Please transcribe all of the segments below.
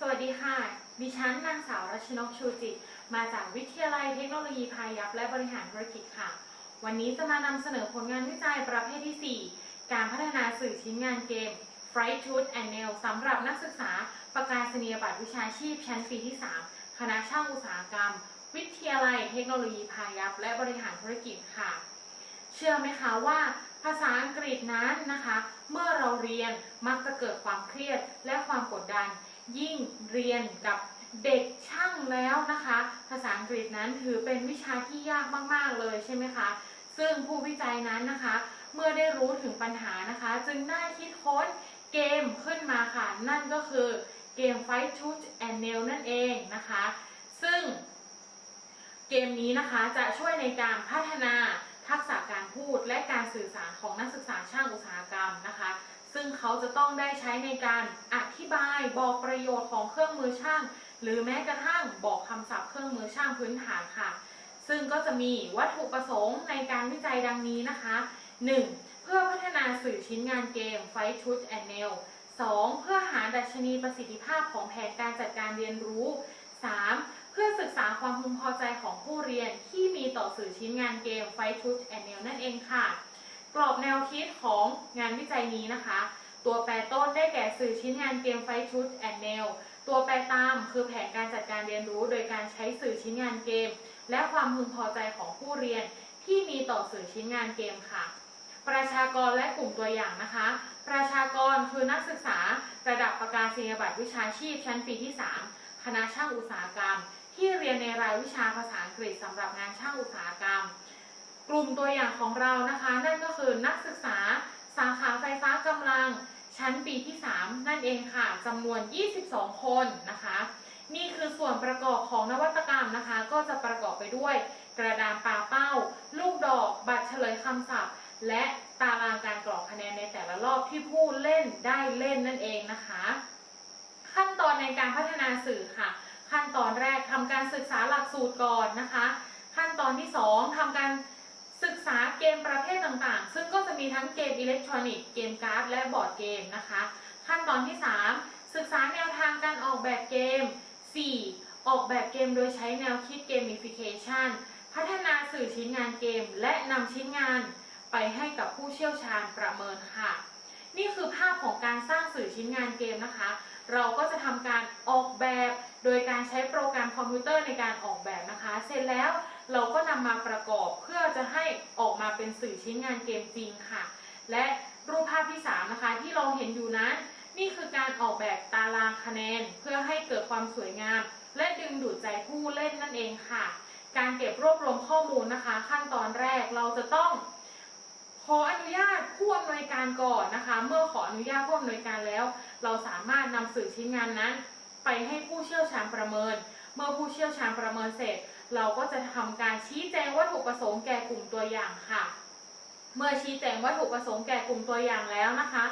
สวัสดีค่ะ ดิฉันนางสาวรัชนกชูจิต มาจากวิทยาลัยเทคโนโลยีพายัพและบริหารธุรกิจค่ะ วันนี้จะมานำเสนอผลงานวิจัยประเภทที่ 4 การพัฒนาสื่อชิ้นงานเกม Fright Tooth and Nail สำหรับนักศึกษาประกาศนียบัตรวิชาชีพชั้นปีที่ 3 คณะช่างอุตสาหกรรม วิทยาลัยเทคโนโลยีพายัพและบริหารธุรกิจค่ะ เชื่อไหมคะว่าภาษาอังกฤษนั้นนะคะ เมื่อเราเรียนมักจะเกิดความเครียดและความกดดัน ยิ่งเรียนกับเด็กช่างแล้วนะคะ ภาษาอังกฤษนั้นถือเป็นวิชาที่ยากมาก ๆ เลยใช่ไหมคะ ซึ่งผู้วิจัยนั้นนะคะ เมื่อได้รู้ถึงปัญหานะคะ จึงได้คิดค้นเกมขึ้นมาค่ะ นั่นก็คือเกม Fight Tooth and Nail นั่นเองนะคะ ซึ่งเกมนี้นะคะจะช่วยในการพัฒนาทักษะการพูดและการสื่อสารของนักศึกษาช่างอุตสาหกรรมนะคะ ซึ่งเขาจะต้องได้ใช้ในการอธิบายบอกประโยชน์ของเครื่องมือช่าง หรือแม้กระทั่งบอกคำศัพท์เครื่องมือช่างพื้นฐานค่ะ ซึ่งก็จะมีวัตถุประสงค์ในการวิจัยดังนี้นะคะ 1. เพื่อพัฒนาสื่อชิ้นงานเกม Fight Tooth and Nail 2. เพื่อหาดัชนีประสิทธิภาพของแผนการจัดการเรียนรู้ 3. เพื่อศึกษาความพึงพอใจของผู้เรียนที่มีต่อสื่อชิ้นงานเกม Fight Tooth and Nail นั่นเองค่ะ คิดของงานวิจัยนี้นะคะ ตัวแปรต้นได้แก่สื่อชิ้นงานเกม Fight Tooth and Nail ตัวแปรตามคือแผนการจัดการเรียนรู้ โดยการใช้สื่อชิ้นงานเกม และความพึงพอใจของผู้เรียนที่มีต่อสื่อชิ้นงานเกมค่ะ ประชากรและกลุ่มตัวอย่างนะคะ ประชากรคือนักศึกษาระดับประกาศนียบัตรวิชาชีพชั้นปีที่ 3 คณะช่างอุตสาหกรรม ที่เรียนในรายวิชาภาษาอังกฤษสำหรับงานช่างอุตสาหกรรม กลุ่มตัวอย่างของเรานะคะ นั่นก็คือนักศึกษาสาขาไฟฟ้ากำลังชั้นปีที่ 3 นั่นเองค่ะจำนวน 22 คนนะคะ นี่คือส่วนประกอบของนวัตกรรมนะคะ ก็จะประกอบไปด้วย กระดานปาเป้า ลูกดอก บัตรเฉลยคำศัพท์ และตารางการกรอกคะแนนในแต่ละรอบที่ผู้เล่นได้เล่นนั่นเองนะคะ ขั้นตอนในการพัฒนาสื่อค่ะ ขั้นตอนแรกทำการศึกษาหลักสูตรก่อนนะคะ ขั้นตอนที่ 2ทำการ ศึกษาเกมประเภทต่างๆ ซึ่งก็จะมีทั้งเกมอิเล็กทรอนิกส์เกมการ์ดและบอร์ดเกมนะคะ ขั้นตอนที่ 3 ศึกษาแนวทางการออกแบบเกม 4. ออกแบบเกมโดยใช้แนวคิดเกม i ฟิเคชันพัฒนาสื่อชิ้นงานเกม และนำชิ้นงานไปให้กับผู้เชี่ยวชาญประเมินค่ะ นี่คือภาพของการสร้างสื่อชิ้นงานเกมนะคะ เราก็จะทำการออกแบบ โดยการใช้โปรแกรมคอมพิวเตอร์ในการออกแบบนะคะ เสร็จแล้วเราก็นำมาประกอบเพื่อจะให้ออกมาเป็นสื่อชิ้นงานเกมจริงค่ะ และรูปภาพที่ 3 นะคะ ที่เราเห็นอยู่นั้น นี่คือการออกแบบตารางคะแนน เพื่อให้เกิดความสวยงาม และดึงดูดใจผู้เล่นนั่นเองค่ะ การเก็บรวบรวมข้อมูลนะคะ ขั้นตอนแรกเราจะต้องขออนุญาตผู้อำนวยการก่อนนะคะ เมื่อขออนุญาตผู้อำนวยการแล้ว เราสามารถ สื่อชิ้นงานนั้น ไปให้ผู้เชี่ยวชาญประเมิน เมื่อผู้เชี่ยวชาญประเมินเสร็จ เราก็จะทำการชี้แจงวัตถุประสงค์แก่กลุ่มตัวอย่างค่ะ เมื่อชี้แจงวัตถุประสงค์แก่กลุ่มตัวอย่างแล้วนะคะ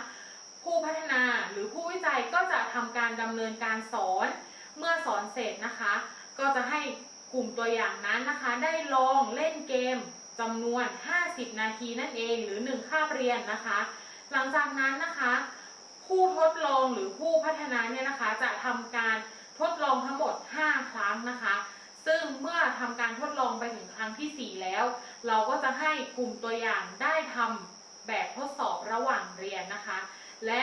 ผู้พัฒนาหรือผู้วิจัยก็จะทำการดำเนินการสอน เมื่อสอนเสร็จนะคะ ก็จะให้กลุ่มตัวอย่างนั้นนะคะ ได้ลองเล่นเกมจำนวน 50 นาทีนั่นเองหรือ 1 คาบเรียนนะคะ หลังจากนั้นนะคะ ผู้ทดลองหรือผู้พัฒนาเนี่ยนะคะ จะทำการทดลองทั้งหมด 5 ครั้งนะคะ ซึ่งเมื่อทำการทดลองไปถึงครั้งทีสี่ 4 แล้ว เราก็จะให้กลุ่มตัวอย่างได้ทำแบบทดสอบระหว่างเรียนนะคะ และ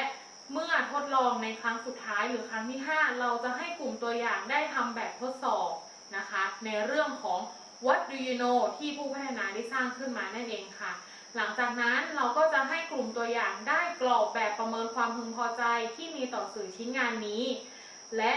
เมื่อทดลองในครั้งสุดท้ายหรือครั้งที่ 5 เราจะให้กลุ่มตัวอย่างได้ทำแบบทดสอบนะคะ ในเรื่องของ what do you know ที่ผู้พัฒนาได้สร้างขึ้นมานั่นเองค่ะ หลังจากนั้นเราก็จะให้กลุ่มตัวอย่างได้กรอกแบบประเมินความพึงพอใจที่มีต่อสื่อชิ้นงานนี้ และ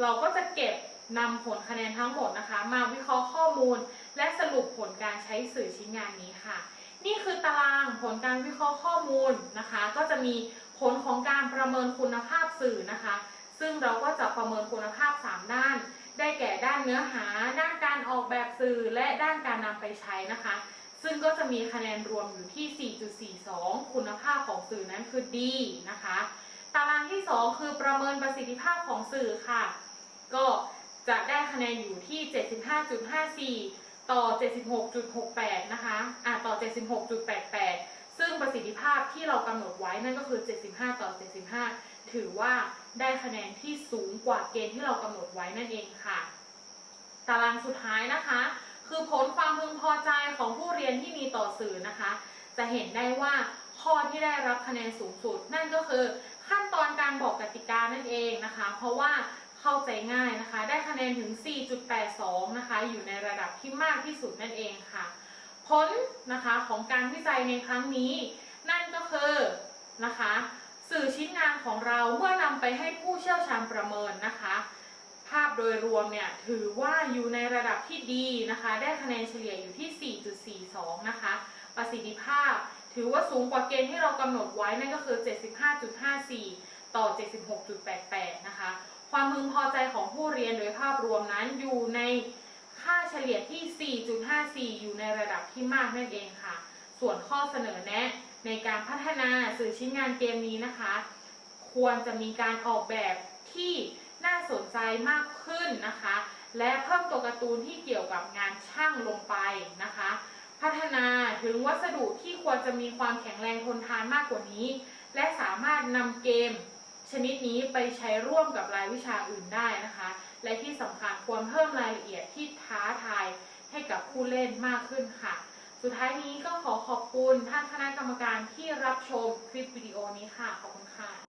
เราก็จะเก็บนำผลคะแนนทั้งหมดนะคะ มาวิเคราะห์ข้อมูล และสรุปผลการใช้สื่อชิ้นงานนี้ค่ะ นี่คือตารางผลการวิเคราะห์ข้อมูลนะคะ ก็จะมีผลของการประเมินคุณภาพสื่อนะคะ ซึ่งเราก็จะประเมินคุณภาพ 3 ด้าน ได้แก่ด้านเนื้อหา ด้านการออกแบบสื่อและด้านการนำไปใช้นะคะ ซึ่งก็จะมีคะแนนรวมอยู่ที่ 4.42 คุณภาพของสื่อนั้นคือดีนะคะ ตารางที่ 2 คือประเมินประสิทธิภาพของสื่อค่ะ ก็จะได้คะแนนอยู่ที่ 75.54 ต่อ 76.68 นะคะ อ่าต่อ 76.88 ซึ่งประสิทธิภาพที่เรากำหนดไว้นั่นก็คือ 75 ต่อ 75 ถือว่าได้คะแนนที่สูงกว่าเกณฑ์ที่เรากำหนดไว้นั่นเองค่ะ ตารางสุดท้ายนะคะ คือผลความพึงพอใจของผู้เรียนที่มีต่อสื่อนะคะ จะเห็นได้ว่าข้อที่ได้รับคะแนนสูงสุด นั่นก็คือขั้นตอนการบอกกติกานั่นเองนะคะ เพราะว่าเข้าใจง่ายนะคะ ได้คะแนนถึง 4.82 นะคะ อยู่ในระดับที่มากที่สุดนั่นเองค่ะ ผลนะคะของการวิจัยในครั้งนี้ นั่นก็คือนะคะ สื่อชิ้นงานของเราเมื่อนำไปให้ผู้เชี่ยวชาญประเมินนะคะ ภาพโดยรวมเนี่ยถือว่าอยู่ในระดับที่ดีนะคะ ได้คะแนนเฉลี่ยอยู่ที่ 4.42 นะคะ ประสิทธิภาพถือว่าสูงกว่าเกณฑ์ที่เรากำหนดไว้นั่นก็คือ 75.54 ต่อ 76.88 นะคะ ความพึงพอใจของผู้เรียนโดยภาพรวมนั้นอยู่ในค่าเฉลี่ยที่ 4.54 อยู่ในระดับที่มากนั่นเองค่ะ ส่วนข้อเสนอแนะในการพัฒนาสื่อชิ้นงานเกมนี้นะคะ ควรจะมีการออกแบบที่ น่าสนใจมากขึ้นนะคะ และเพิ่มตัวการ์ตูนที่เกี่ยวกับงานช่างลงไปนะคะ พัฒนาถึงวัสดุที่ควรจะมีความแข็งแรงทนทานมากกว่านี้ และสามารถนำเกมชนิดนี้ไปใช้ร่วมกับรายวิชาอื่นได้นะคะ และที่สำคัญควรเพิ่มรายละเอียดที่ท้าทายให้กับผู้เล่นมากขึ้นค่ะ สุดท้ายนี้ก็ขอขอบคุณท่านคณะกรรมการที่รับชมคลิปวิดีโอนี้ค่ะ ขอบคุณค่ะ